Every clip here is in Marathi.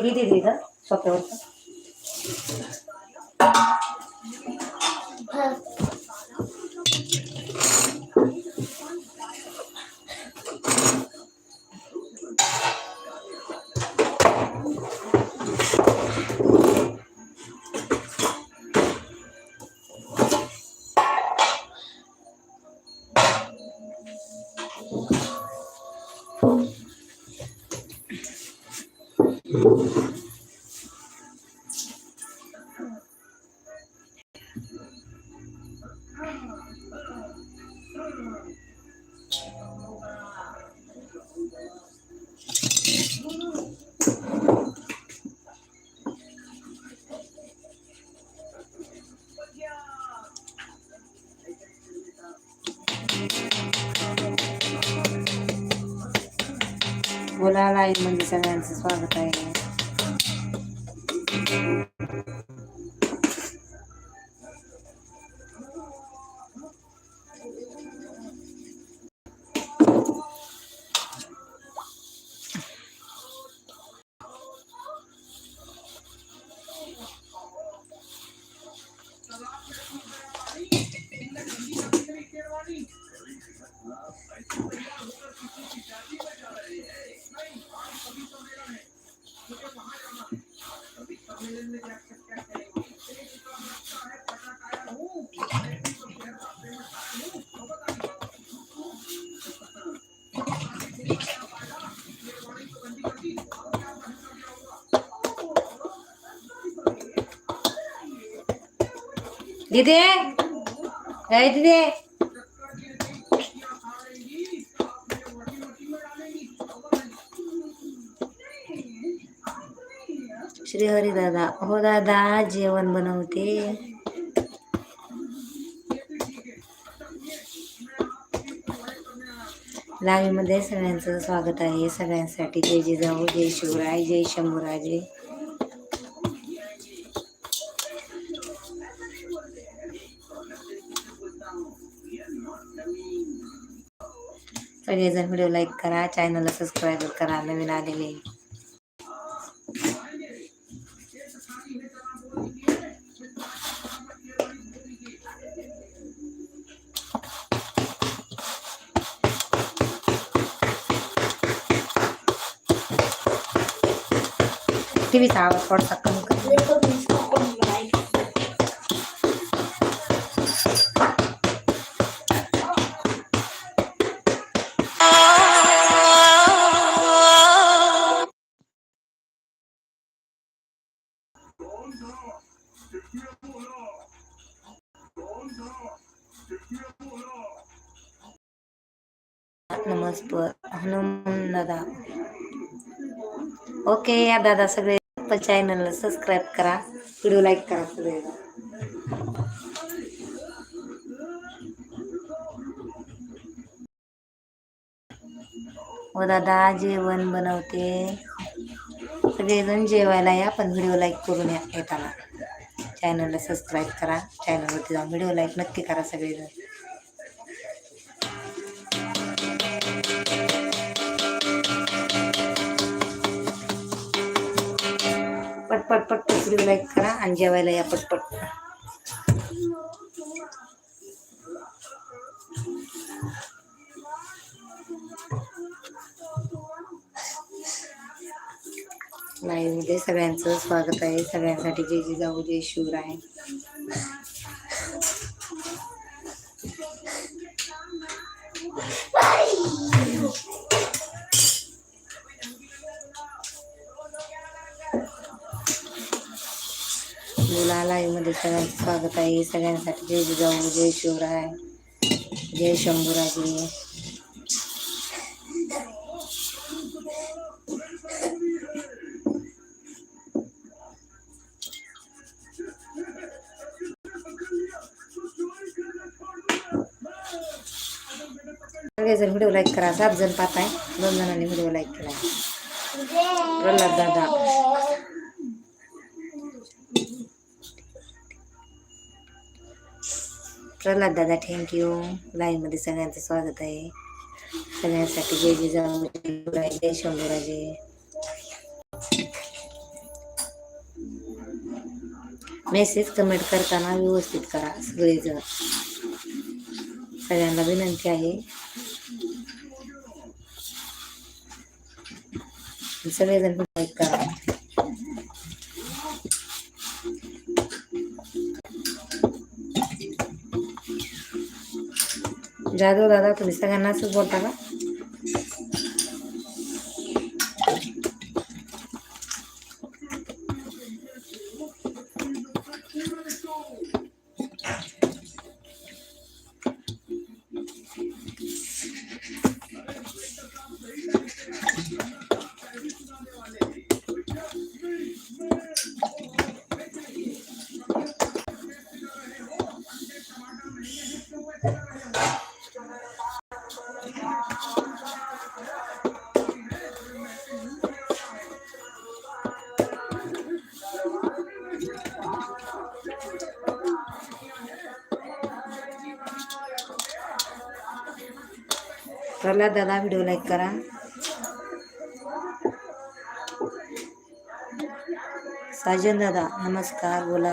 dividida, só pergunta. बोला लाईन म्हणजे सगळ्यांचं स्वागत आहे दिदे? काय दिदे. श्री हरी दादा. हो दादा जेवण बनवते. लाईव्हमध्ये सगळ्यांचं स्वागत आहे. सगळ्यांसाठी जय जिजाऊ जय शिवराय जय शंभूराजे. सगळेजण व्हिडिओ लाईक करा चॅनलला सबस्क्राईब करा नवीन आलेले. टीव्हीचा आवाज़ थोडासा पर हनुमान दादा. ओके या दादा सगळे चॅनलला सबस्क्राईब करा. व्हिडिओ लाईक करा सगळे हो दादा जेवण बनवते. सगळेजण जेवायला या पण व्हिडिओ लाईक करून या. येताना. चॅनलला सबस्क्राईब करा. चॅनलवरती जाऊन व्हिडिओ लाईक नक्की करा सगळेजण. पटपट पटपट लाईक करा आणि जेवायला या पटपट. नाही सगळ्यांचं स्वागत आहे. सगळ्यांसाठी जय जिजाऊ जय शिवराय सगळ्यांचं स्वागत आहे. सगळ्यांसाठी जय जिजाऊ, जय शिवराय, जय शंभूराजे. सगळेजण व्हिडिओ लाईक करा. सात जण पाहत आहे दोन जणांनी व्हिडिओ लाईक केला प्रल्हाद दादा. चला दादा थँक्यू लाईव्हमध्ये सगळ्यांचं स्वागत आहे. सगळ्यांसाठी जय जय जाऊ जय शंभूराजे. मेसेज कमेंट करताना व्यवस्थित करा सगळेजण. सगळ्यांना विनंती आहे. सगळेजण करा. जाधव दादा तुम्ही सगळ्यांना असंच बोलता का प्रल्हाद दादा व्हिडिओ लाईक करा. साजन दादा नमस्कार बोला.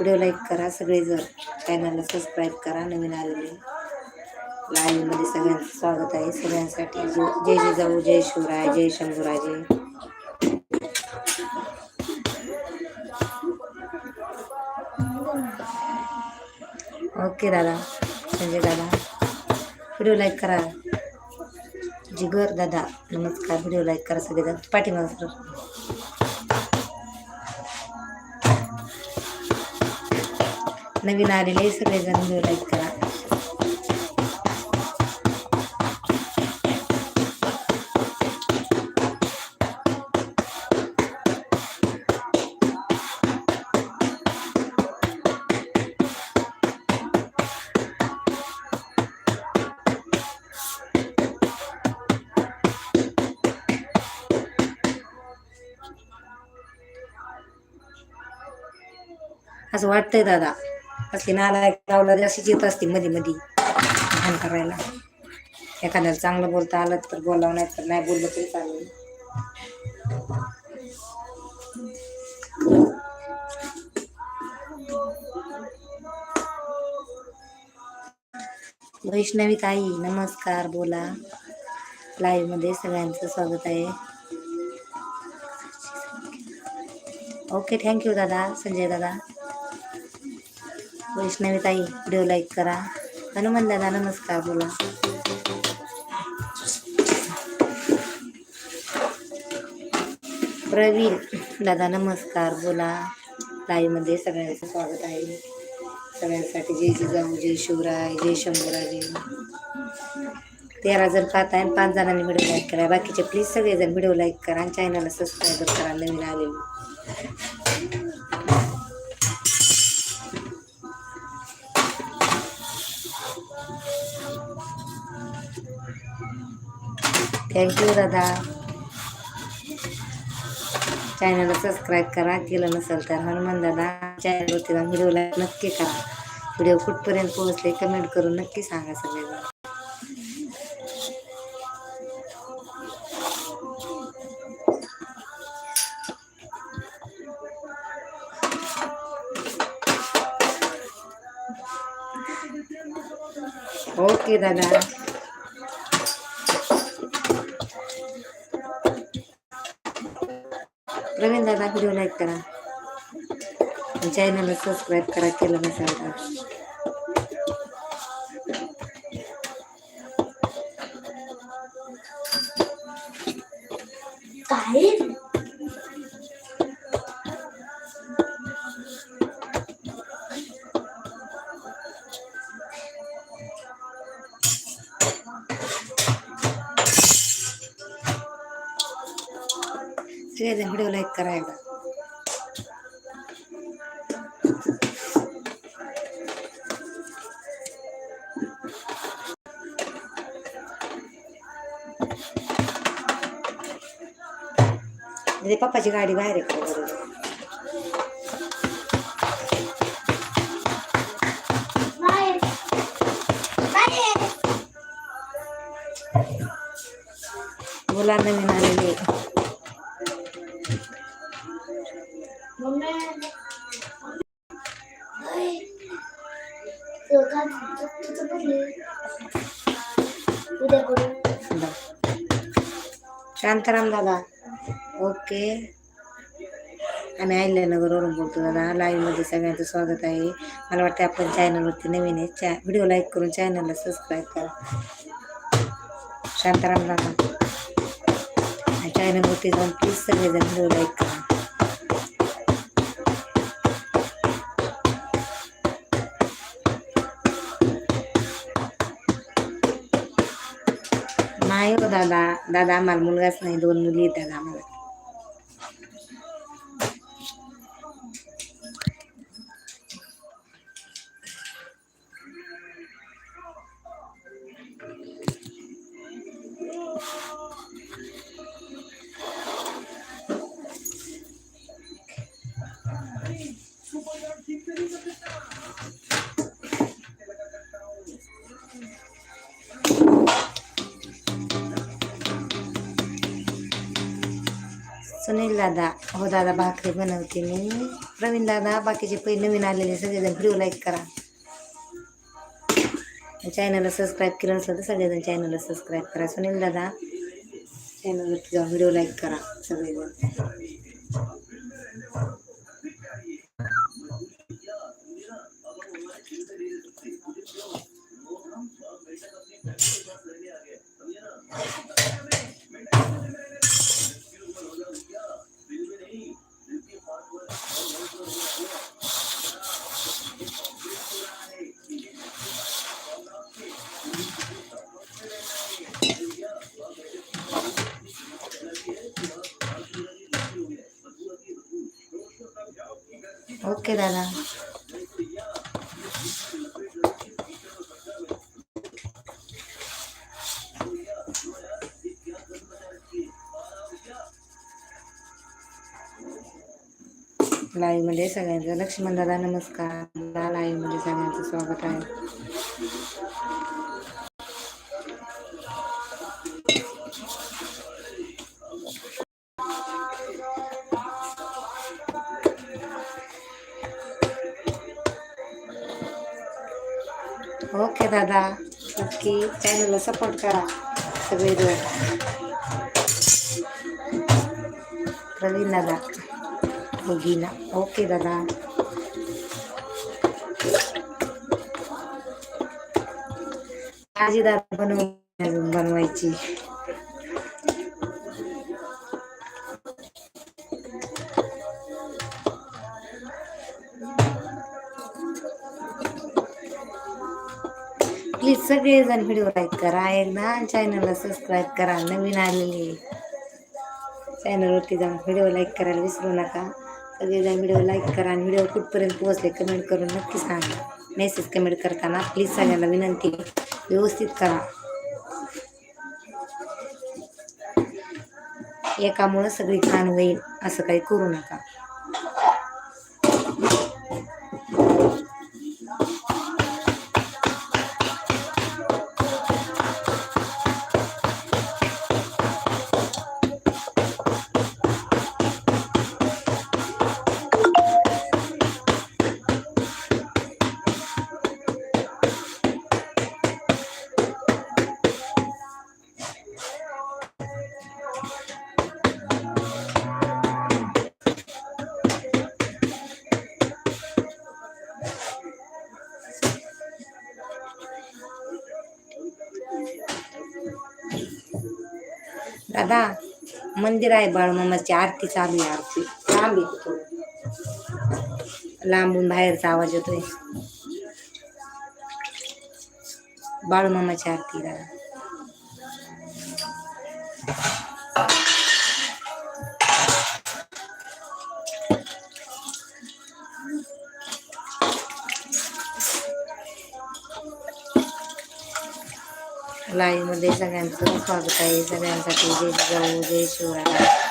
व्हिडिओ लाईक करा सगळे जर चॅनलला सबस्क्राईब करा नवीन आलेले. लाईव्हमध्ये सगळ्यांचं स्वागत आहे. सगळ्यांसाठी जो जय जय जाऊ जय शिवराय जय शंभूराजे. ओके दादा संजय दादा. व्हिडिओ लाईक करा. जिगर दादा नमस्कार. व्हिडिओ लाईक करा सगळेजण. पाठीमाग सर. नवीन आलेले सगळेजण व्हिडिओ लाईक करा. असं वाटतंय दादा. असली नालायक लावला अशीच येत असते मध्ये मध्ये घाण करायला. एखाद्याला चांगलं बोलता आलं तर बोलावं नाही तर नाही बोललं तरी चालेल. वैष्णवी ताई नमस्कार बोला. लाईव्हमध्ये सगळ्यांचं स्वागत आहे. ओके थँक्यू दादा संजय दादा. वैष्णवी ताई व्हिडिओ लाईक करा. हनुमान दादा नमस्कार बोला. प्रवीण दादा नमस्कार बोला. लाईव्हमध्ये सगळ्यांचं स्वागत आहे. सगळ्यांसाठी जय जिजाऊ जय शिवराय जय शंभूराजे. तेरा जण पाहत आहे आणि पाच जणांनी व्हिडिओ लाईक करा. बाकीचे प्लीज सगळेजण व्हिडिओ लाईक करा आणि चॅनलला सबस्क्राईब करा. नवीन आलेले. थँक्यू दादा चॅनलला सबस्क्राईब करा. केलं नसेल तर हनुमान दादा चॅनलवरती जाऊन व्हिडिओला नक्की करा. व्हिडिओ कुठपर्यंत पोहोचले कमेंट करून नक्की सांगा सगळेजण. ओके दादा. प्रवीण दादा व्हिडिओ लाईक करा. चॅनलला सबस्क्राईब करा केलं नसेल तर व्हिडिओ लाईक करा एकदा पप्पाची गाडी बाहेर आहे बरोबर बोला नवीन आलेले शांताराम दादा ओके आम्ही अहिल्यानगरवरून बोलतो दादा लाईव्हमध्ये सगळ्यांचं स्वागत आहे मला वाटतं आपण चॅनलवरती नवीन आहे चॅ व्हिडिओ लाईक करून चॅनलला सबस्क्राईब करा शांताराम दादा चॅनलवरती जाऊन प्लीज सगळेजण व्हिडिओ लाईक करा दादा दादा आम्हाला मुलगाच नाही दोन मुली आहेत दादा आम्हाला सुनील दादा. हो दादा भाकरी बनवते मी. प्रवीण दादा बाकीचे पहिले नवीन आलेले सगळेजण व्हिडिओ लाईक करा. चॅनलला सबस्क्राईब केलं नसलं तर सगळेजण चॅनलला सबस्क्राईब करा. सुनील दादा चॅनलवरती जाऊन व्हिडिओ लाईक करा सगळेजण. ओके दादा. लाईव्हमध्ये सगळ्यांचं लक्ष्मण दादा नमस्कार. लाईव्हमध्ये म्हणजे सगळ्यांचं स्वागत आहे. ओके दादा. नक्की चॅनलला सपोर्ट करा सगळेजण. प्रवीण दादा मुगीना ओके दादा. आजी दादा बनव बनवायची. सगळेजण व्हिडिओ लाईक करा. एकदा चॅनलला सबस्क्राईब करा. नवीन आलेले चॅनलवरती जाऊन व्हिडिओ लाईक करायला विसरू नका. सगळेजण व्हिडिओ लाईक करा आणि व्हिडिओ कुठपर्यंत पोहोचले कमेंट करून नक्की सांगा. मेसेज कमेंट करताना प्लीज सगळ्यांना विनंती व्यवस्थित करा. एकामुळं सगळी छान होईल असं काही करू नका. दादा मंदिर आहे बाळूमामाची आरती चालू आहे आरती. लांब येतो लांबून बाहेरचा आवाज येतोय. बाळूमामाची आरती दादा. लाईव्हमध्ये सगळ्यांचं स्वागत आहे. सगळ्यांसाठी जय जाऊ जय शिवराय.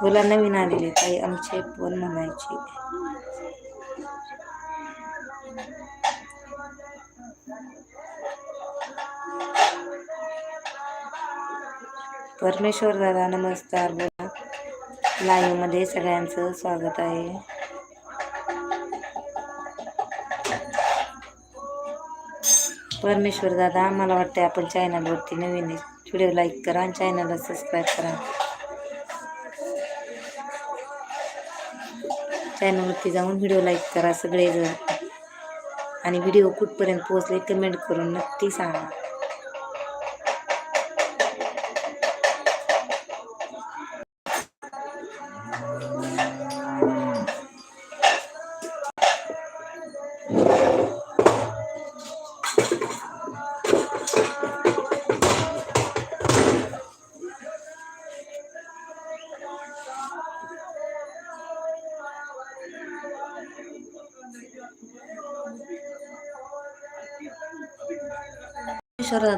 बोला नवीन आलेले काही आमचे पण म्हणायचे. परमेश्वर दादा नमस्कार. बोला. लाईव्हमध्ये सगळ्यांचं स्वागत आहे. परमेश्वर दादा मला वाटतं आपण चॅनलवरती नवीन व्हिडिओ लाईक करा आणि चॅनलला सबस्क्राईब करा. चॅनलवरती जाऊन व्हिडिओ लाईक करा सगळेजण. आणि व्हिडिओ कुठपर्यंत पोहोचले कमेंट करून नक्की सांगा.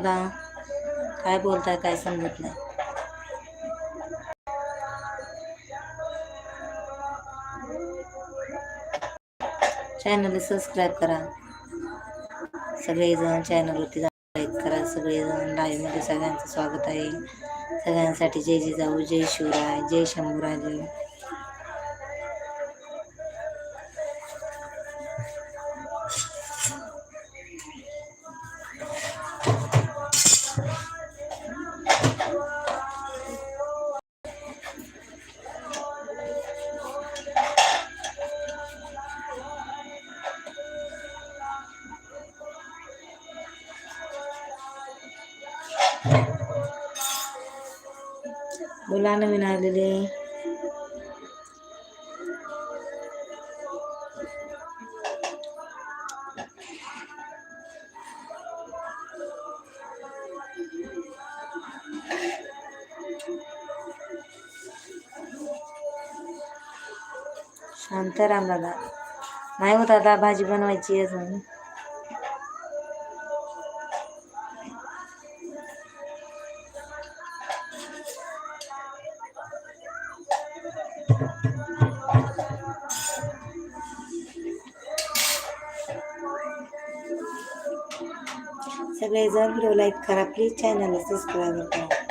दादा? काय बोलताय काय समजत नाही. चॅनल सबस्क्राईब करा. सगळेजण चॅनलवरती लाईक करा. सगळेजण लाईव्हमध्ये सगळ्यांचं स्वागत आहे. सगळ्यांसाठी जय जिजाऊ जय शिवराय जय शंभूराजे. बोला नवीन आलेले शांताराम दादा. नाही हो दादा भाजी बनवायची अजून. सगळेजण व्हिडिओ लाईक करा. प्लीज चॅनलला सबस्क्राईब करा.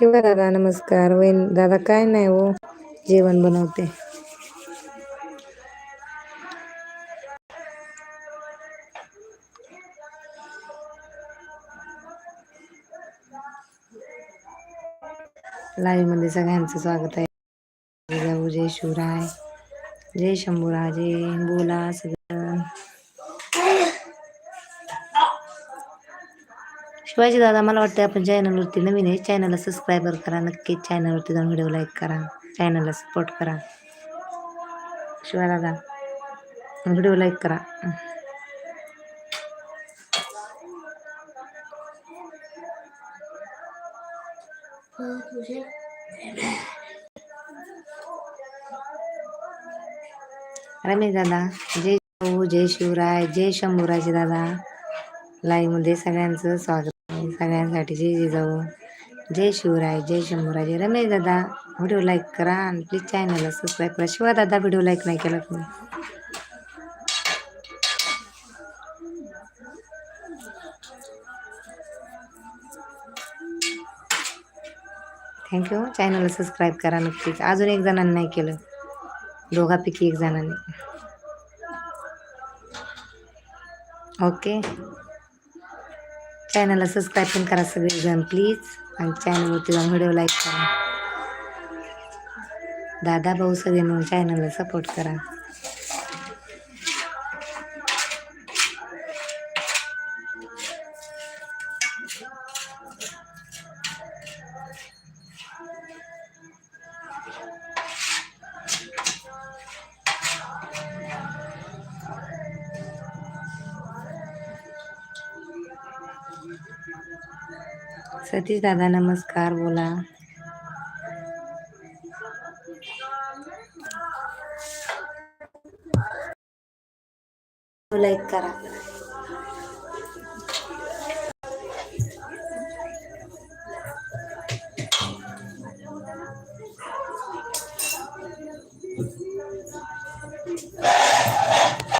शिवा दादा नमस्कार वैन दादा काय नाही हो जेवण बनवते लाईव्ह मध्ये सगळ्यांचं स्वागत आहे. जय शिवराय. जय शंभूराजे. बोला, सगळं शिवाजी दादा मला वाटतं आपण चॅनलवरती नवीन आहे. चॅनलला सबस्क्राईबर करा. नक्कीच चॅनलवरती जाऊन व्हिडिओ लाईक करा. चॅनलला सपोर्ट करा. शिवा दादा व्हिडिओ लाईक करा. रमेश दादा जय जय शिवराय जय शंभूराजे दादा. लाईव्हमध्ये सगळ्यांचं स्वागत. आहे सगळ्यांसाठी जय जिजाऊ जय शिवराय जय शंभूराजे रमेश दादा. व्हिडिओ लाईक करा आणि प्लीज चॅनलला सबस्क्राईब करा. शिवा दादा व्हिडिओ लाईक नाही केला तुम्ही. थँक्यू चॅनलला सबस्क्राईब करा नक्कीच. अजून एक जणांनी नाही केलं. दोघापैकी एक जणांनी. ओके चॅनलला सबस्क्राईब पण करा सगळेजण प्लीज आणि चॅनलवरती जाऊन व्हिडिओ लाईक करा. दादा भाऊ सगळे म्हणून चॅनलला सपोर्ट करा. सतीश दादा नमस्कार बोला. लाईक करा.